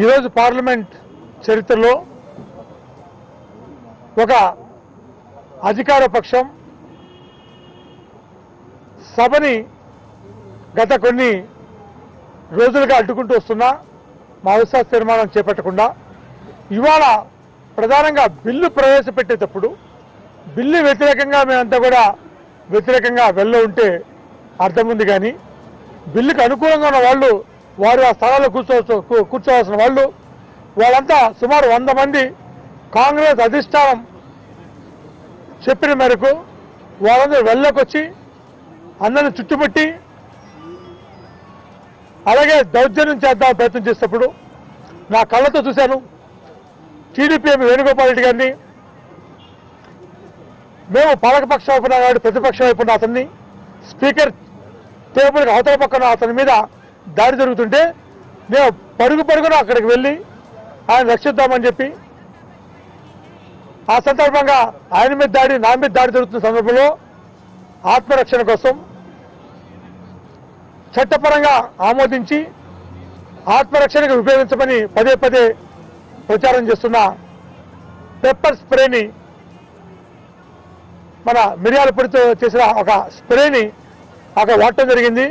ఈరోజు పార్లమెంట్ చరిత్రలో ఒక అధికార పక్షం సభని గత కొన్ని రోజులుగా అడ్డుకుంటూ వస్తున్నా మా అవిశ్వాస తీర్మానం చేపట్టకుండా ఇవాళ ప్రధానంగా బిల్లు ప్రవేశపెట్టేటప్పుడు బిల్లు వ్యతిరేకంగా మేమంతా కూడా వ్యతిరేకంగా వెళ్ళ ఉంటే అర్థం ఉంది కానీ బిల్లుకు అనుకూలంగా ఉన్న వాళ్ళు వారు ఆ స్థలాల్లో కూర్చోవచ్చు కూర్చోవాల్సిన వాళ్ళు. వాళ్ళంతా సుమారు వంద మంది కాంగ్రెస్ అధిష్టానం చెప్పిన మేరకు వాళ్ళందరూ వెళ్ళకొచ్చి అందరిని చుట్టుముట్టి అలాగే దౌర్జన్యం చేద్దాం ప్రయత్నం చేసేటప్పుడు నా కళ్ళతో చూశాను. టీడీపీ ఎంపీ వేణుగోపాల్ రెడ్డి గారిని మేము పాలకపక్ష వైపున కాదు ప్రతిపక్ష వైపున అతన్ని స్పీకర్ టేబుల్కి అవతల పక్కన అతని మీద దాడి జరుగుతుంటే మేము పరుగు పరుగున అక్కడికి వెళ్ళి ఆయన రక్షిద్దామని చెప్పి ఆ సందర్భంగా ఆయన మీద దాడి నా మీద దాడి జరుగుతున్న సందర్భంలో ఆత్మరక్షణ కోసం చట్టపరంగా ఆమోదించి ఆత్మరక్షణకు ఉపయోగించమని పదే పదే ప్రచారం చేస్తున్న పెప్పర్ స్ప్రేని మన మిరియాల పొడితో చేసిన ఒక స్ప్రేని అక్కడ వాడటం జరిగింది.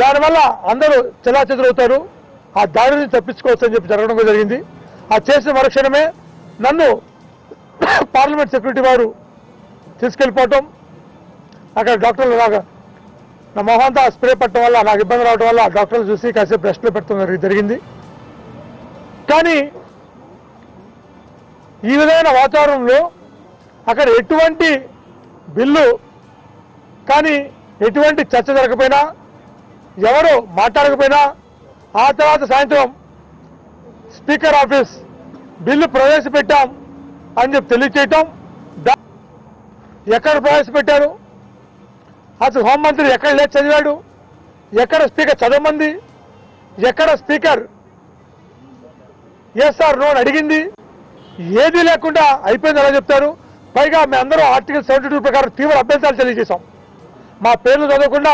దానివల్ల అందరూ చెల్లాచెదురవుతారు ఆ దారిని తప్పించుకోవచ్చు అని చెప్పి జరగడం జరిగింది. ఆ చేసిన మరుక్షణమే నన్ను పార్లమెంట్ సెక్యూరిటీ వారు తీసుకెళ్ళిపోవటం అక్కడ డాక్టర్లు నాకు నా మొహంతా స్ప్రే పట్టడం వల్ల నాకు ఇబ్బంది రావడం వల్ల డాక్టర్లు చూసి కాసేపు రెస్ట్లో పెట్టడం జరిగింది. కానీ ఈ విధమైన వాతావరణంలో అక్కడ ఎటువంటి బిల్లు కానీ ఎటువంటి చర్చ జరగకపోయినా ఎవరు మాట్లాడకపోయినా ఆ తర్వాత సాయంత్రం స్పీకర్ ఆఫీస్ బిల్లు ప్రవేశపెట్టాం అని చెప్పి తెలియచేయటం. ఎక్కడ ప్రవేశపెట్టారు? అసలు హోంమంత్రి ఎక్కడ లేదు చదివాడు? ఎక్కడ స్పీకర్ చదవమంది? ఎక్కడ స్పీకర్ ఎస్ఆర్ నో అడిగింది? ఏది లేకుండా అయిపోయింది ఎలా చెప్తారు? పైగా మేము అందరూ ఆర్టికల్ సెవెంటీ టూ ప్రకారం తీవ్ర అభ్యంతరాలు తెలియజేశాం. మా పేర్లు చదవకుండా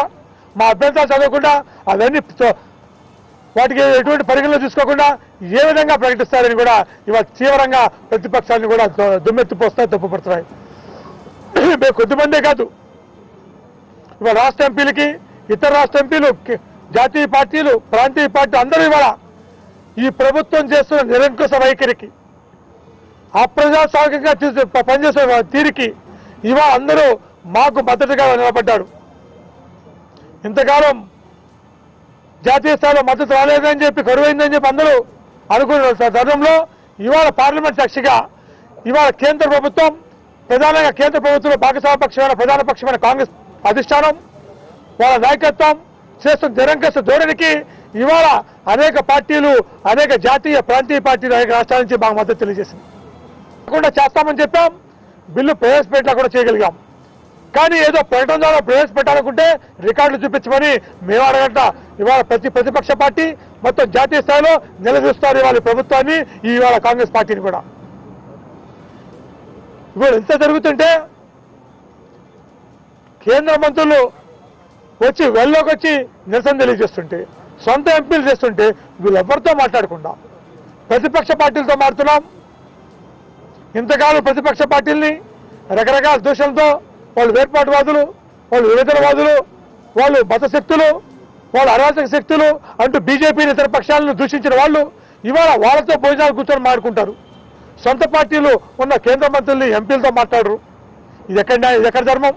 మా అభ్యంతరాలు చదవకుండా అవన్నీ వాటికి ఎటువంటి పరిగణలో తీసుకోకుండా ఏ విధంగా ప్రకటిస్తారని కూడా ఇవాళ తీవ్రంగా ప్రతిపక్షాన్ని కూడా దుమ్మెత్తిపోస్తాయి తప్పుపడుతున్నాయి. మేము కొద్దిమందే కాదు. ఇవాళ రాష్ట్ర ఎంపీలకి ఇతర రాష్ట్ర ఎంపీలు జాతీయ పార్టీలు ప్రాంతీయ పార్టీ అందరూ ఇవాళ ఈ ప్రభుత్వం చేస్తున్న నిరంకుశ వైఖరికి అప్రజాస్వామికంగా పనిచేసే తీరికి ఇవాళ అందరూ మాకు మద్దతుగా నిలబడ్డారు. ఇంతకాలం జాతీయ స్థాయిలో మద్దతు రాలేదని చెప్పి కరువైందని చెప్పి అందరూ అనుకున్న తరుణంలో ఇవాళ పార్లమెంట్ సాక్షిగా ఇవాళ కేంద్ర ప్రభుత్వం ప్రధానంగా కేంద్ర ప్రభుత్వంలో భాగస్వామ్య పక్షమైన ప్రధాన పక్షమైన కాంగ్రెస్ అధిష్టానం వాళ్ళ నాయకత్వం చేస్తున్న నిరంకస ధోరణికి ఇవాళ అనేక పార్టీలు అనేక జాతీయ ప్రాంతీయ పార్టీలు అనేక రాష్ట్రాల నుంచి మాకు మద్దతు తెలియజేసింది. తప్పకుండా చేస్తామని చెప్పాం. బిల్లు ప్రవేశపెట్టలా కూడా చేయగలిగాం. కానీ ఏదో ప్రకటన ద్వారా ప్రవేశపెట్టాలనుకుంటే రికార్డులు చూపించమని మేము అడగట ఇవాళ ప్రతి ప్రతిపక్ష పార్టీ మొత్తం జాతీయ స్థాయిలో నిలదీస్తారు ఇవాళ ప్రభుత్వాన్ని ఇవాళ కాంగ్రెస్ పార్టీని కూడా. ఇప్పుడు ఎంత జరుగుతుంటే కేంద్ర మంత్రులు వచ్చి వెళ్ళలోకి వచ్చి నిరసన తెలియజేస్తుంటే సొంత ఎంపీలు చేస్తుంటే వీళ్ళెవరితో మాట్లాడకుండా ప్రతిపక్ష పార్టీలతో మారుతున్నాం. ఇంతకాలం ప్రతిపక్ష పార్టీల్ని రకరకాల దూషణతో వాళ్ళు వేర్పాటువాదులు వాళ్ళు విభజనవాదులు వాళ్ళు మత శక్తులు వాళ్ళు అరాచక శక్తులు అంటూ బీజేపీని ఇతర పక్షాలను దూషించిన వాళ్ళు ఇవాళ వాళ్ళతో భోజనాలు కూర్చొని మాడుకుంటారు సొంత పార్టీలు ఉన్న కేంద్ర మంత్రుల్ని ఎంపీలతో మాట్లాడరు. ఇది ఎక్కడ ఇది ఎక్కడ ధర్మం?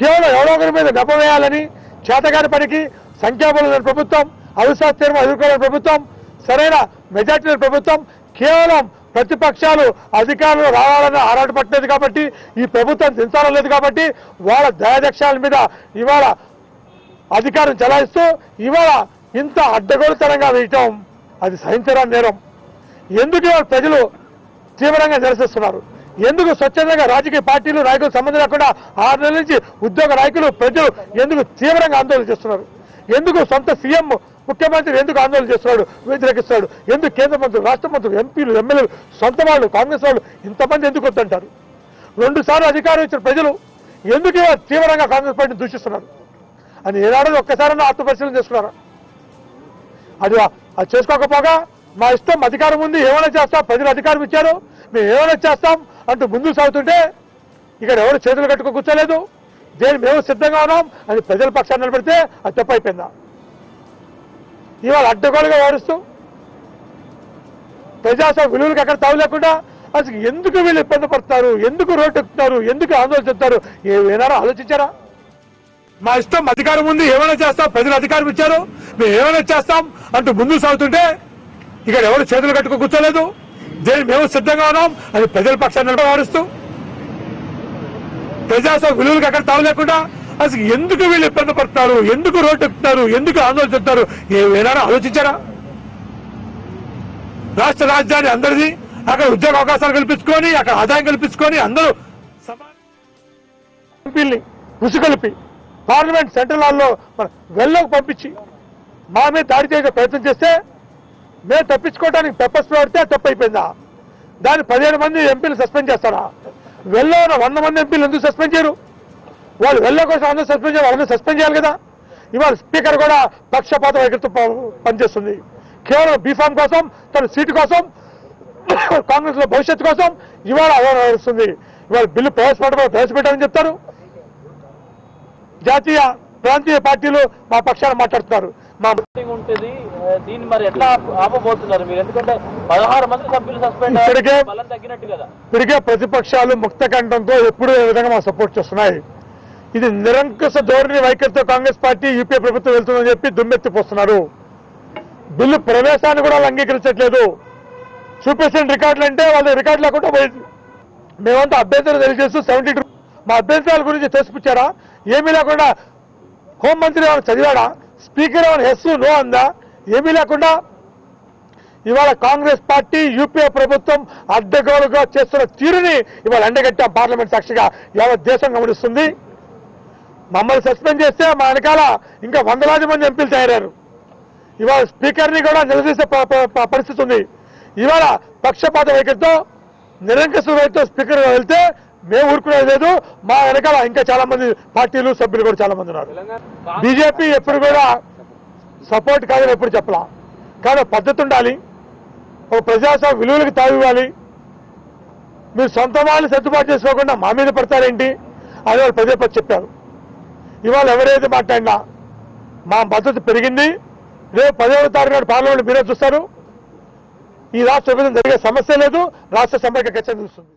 కేవలం ఎవరో ఒకరి మీద నెప వేయాలని చేతగాని పనికి సంఖ్యాబలం ప్రభుత్వం అవిశ్వాస తీర్మానం ఎదుర్కోలేని ప్రభుత్వం సరైన మెజార్టీ ప్రభుత్వం కేవలం ప్రతిపక్షాలు అధికారంలో రావాలని ఆరాటపట్టలేదు కాబట్టి ఈ ప్రభుత్వం దించాలని లేదు కాబట్టి వాళ్ళ దయాదక్షాల మీద ఇవాళ అధికారం చెలాయిస్తూ ఇవాళ ఇంత అడ్డగోలుతనంగా వేయటం అది సహించడం నేరం. ఎందుకు ఇవాళ ప్రజలు తీవ్రంగా నిరసిస్తున్నారు? ఎందుకు స్వచ్ఛందంగా రాజకీయ పార్టీలు నాయకులు సంబంధం లేకుండా ఆరు నెలల నుంచి ఉద్యోగ నాయకులు ప్రజలు ఎందుకు తీవ్రంగా ఆందోళన చేస్తున్నారు? ఎందుకు సొంత సీఎం ముఖ్యమంత్రి ఎందుకు ఆందోళన చేస్తున్నాడు? వ్యతిరేకిస్తున్నాడు? ఎందుకు కేంద్ర మంత్రులు రాష్ట్ర మంత్రులు ఎంపీలు ఎమ్మెల్యేలు సొంత వాళ్ళు కాంగ్రెస్ వాళ్ళు ఇంతమంది ఎందుకు వద్దంటారు? రెండుసార్లు అధికారం ఇచ్చిన ప్రజలు ఎందుకు తీవ్రంగా కాంగ్రెస్ పార్టీని దూషిస్తున్నారు? అని ఏనాడు ఒక్కసారైనా ఆత్మపరిశీలన చేసుకున్నారా? అది అది చేసుకోకపోగా మా ఇష్టం అధికారం ఉంది ఏమైనా చేస్తాం ప్రజలు అధికారం ఇచ్చారు మేము ఏమైనా చేస్తాం అంటూ ముందుకు సాగుతుంటే ఇక్కడ ఎవరు చేతులు కట్టుకో కూర్చోలేదు దేని మేము సిద్ధంగా ఉన్నాం అని ప్రజల పక్షాన్ని నిలబెడితే అది తప్పైపోయిందా ఇవాళ అడ్డగోలుగా వ్యవహరిస్తూ ప్రజాస్వామ్య విలువలకు ఎక్కడ తావు లేకుండా అసలు ఎందుకు వీళ్ళు ఇబ్బంది పడతారు ఎందుకు రోడ్డు ఎక్కుతారు ఎందుకు ఆందోళన చెప్తారు ఏమైనా ఆలోచించారా? మా ఇష్టం అధికారం ఉంది ఏమైనా చేస్తాం ప్రజలు అధికారం ఇచ్చారు మేము ఏమైనా చేస్తాం అంటూ ముందుకు సాగుతుంటే ఇక్కడ ఎవరు చేతులు కట్టుకు కూర్చోలేదు. దేని మేము సిద్ధంగా ఉన్నాం అని ప్రజల పక్షాన్ని వ్యవహరిస్తూ ప్రజాస్వామ్య విలువలకు ఎక్కడ తావు లేకుండా అసలు ఎందుకు వీళ్ళు ఇబ్బంది పడతారు? ఎందుకు రోడ్డు ఎక్కుతారు ఎందుకు ఆందోళన చెప్తారు ఏమైనా ఆలోచించారా? రాష్ట్ర రాజధాని అందరిది అక్కడ ఉద్యోగ అవకాశాలు కల్పించుకొని అక్కడ ఆదాయం కల్పించుకొని అందరూ ఎంపీల్ని ఉసుకొలిపి పార్లమెంట్ సెంట్రల్ హాల్లో మన వెళ్ళకు పంపించి మా మీద దాడి చేసే ప్రయత్నం చేస్తే మేము తప్పించుకోవడానికి పెప్పర్ స్ప్రే పడితే తప్పు అయిపోయిందా దాన్ని పదిహేను మంది ఎంపీలు సస్పెండ్ చేస్తారా? వెళ్ళో ఉన్న వంద మంది ఎంపీలు ఎందుకు సస్పెండ్ చేయరు? వాళ్ళు వెళ్ళో కోసం అందరూ సస్పెండ్ చేయాలి అందరూ సస్పెండ్ చేయాలి కదా. ఇవాళ స్పీకర్ కూడా పక్షపాత వైఖరితో పనిచేస్తుంది. కేవలం బీఫామ్ కోసం తన సీటు కోసం కాంగ్రెస్లో భవిష్యత్తు కోసం ఇవాళ వ్యవహరిస్తుంది ఇవాళ బిల్లు ప్రవేశపెట్టమని ప్రవేశపెట్టారని చెప్తారు. జాతీయ ప్రాంతీయ పార్టీలు మా పక్షాన మాట్లాడుతున్నారు. మా ఉంటుంది. దీన్ని మరి ఎట్లా ఆప- ఆపబోతున్నారు మీరు? ఎందుకంటే పదహారు మంది సభ్యులు సస్పెండ్ ఇప్పటికే- బలం తగ్గినట్టు కదా. ఇప్పటికే ప్రతిపక్షాలు ముక్త కంఠంతో ఎప్పుడూ ఏ విధంగా మా సపోర్ట్ చేస్తున్నాయి. ఇది నిరంకుశ ధోరణి వైఖరితో కాంగ్రెస్ పార్టీ యూపీఏ ప్రభుత్వం వెళ్తుందని చెప్పి దుమ్మెత్తిపోస్తున్నారు. బిల్లు ప్రవేశాన్ని కూడా వాళ్ళు అంగీకరించట్లేదు. చూపించిన రికార్డులు అంటే వాళ్ళు రికార్డు లేకుండా మేమంతా అభ్యర్థులు తెలియజేస్తూ సెవెంటీ టూ మా అభ్యర్థుల గురించి తెలిసిపుచ్చారా? ఏమీ లేకుండా హోంమంత్రి ఏమైనా చదివాడా? స్పీకర్ ఏమైనా ఎస్ నో అందా? ఏమీ లేకుండా ఇవాళ కాంగ్రెస్ పార్టీ యూపీఏ ప్రభుత్వం అడ్డగోలుగా చేస్తున్న తీరుని ఇవాళ ఎండగట్టాం పార్లమెంట్ సాక్షిగా యావత్ దేశం గమనిస్తుంది. మమ్మల్ని సస్పెండ్ చేస్తే మా వెనకాల ఇంకా వందలాది మంది ఎంపీలు తయారయ్యారు. ఇవాళ స్పీకర్ని కూడా నిలదీసే ప- ప- పరిస్థితి ఉంది. ఇవాళ పక్షపాత వైఖరితో నిరంకుశ వైఖరితో స్పీకర్ వెళ్తే మేము ఊరుకునేది లేదు. మా వెనకాల ఇంకా చాలా మంది పార్టీలు సభ్యులు కూడా చాలా మంది ఉన్నారు. బీజేపీ ఎప్పుడు కూడా సపోర్ట్ కాదని ఎప్పుడు చెప్పలా. కానీ పద్ధతి ఉండాలి. ఒక ప్రజాస్వామ్య విలువలకు తావివ్వాలి మీరు సొంత వాళ్ళు సర్దుబాటు చేసుకోకుండా మా మీద పడతారేంటి? అని వాళ్ళు పదే పది చెప్పారు. ఇవాళ ఎవరైతే మాట్లాడినా మా మద్దతు పెరిగింది. రేపు పదవ తారీఖు నాడు పార్లమెంట్ మీరే చూస్తారు. ఈ రాష్ట్ర విభజన జరిగే సమస్య లేదు. రాష్ట్ర సమైక్య ఖచ్చితంగా చూస్తుంది.